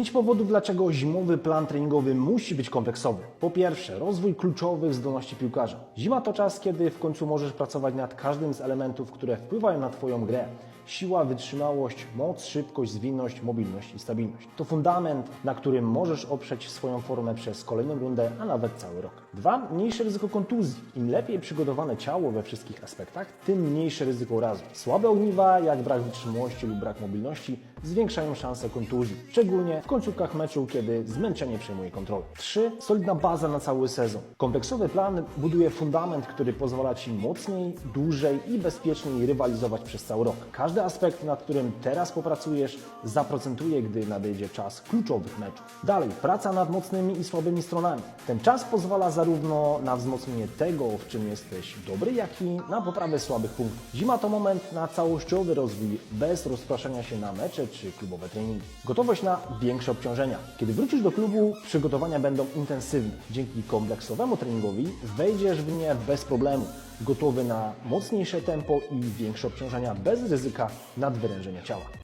Pięć powodów, dlaczego zimowy plan treningowy musi być kompleksowy. Po pierwsze, rozwój kluczowych zdolności piłkarza. Zima to czas, kiedy w końcu możesz pracować nad każdym z elementów, które wpływają na Twoją grę. Siła, wytrzymałość, moc, szybkość, zwinność, mobilność i stabilność. To fundament, na którym możesz oprzeć swoją formę przez kolejną rundę, a nawet cały rok. Dwa, mniejsze ryzyko kontuzji. Im lepiej przygotowane ciało we wszystkich aspektach, tym mniejsze ryzyko urazu. Słabe ogniwa, jak brak wytrzymałości lub brak mobilności, zwiększają szanse kontuzji, szczególnie w końcówkach meczu, kiedy zmęczenie przejmuje kontrolę. 3. Solidna baza na cały sezon. Kompleksowy plan buduje fundament, który pozwala Ci mocniej, dłużej i bezpieczniej rywalizować przez cały rok. Każdy aspekt, nad którym teraz popracujesz, zaprocentuje, gdy nadejdzie czas kluczowych meczów. Dalej, praca nad mocnymi i słabymi stronami. Ten czas pozwala zarówno na wzmocnienie tego, w czym jesteś dobry, jak i na poprawę słabych punktów. Zima to moment na całościowy rozwój, bez rozpraszania się na mecze czy klubowe treningi. Gotowość na większe obciążenia. Kiedy wrócisz do klubu, przygotowania będą intensywne. Dzięki kompleksowemu treningowi wejdziesz w nie bez problemu, gotowy na mocniejsze tempo i większe obciążenia bez ryzyka nadwyrężenia ciała.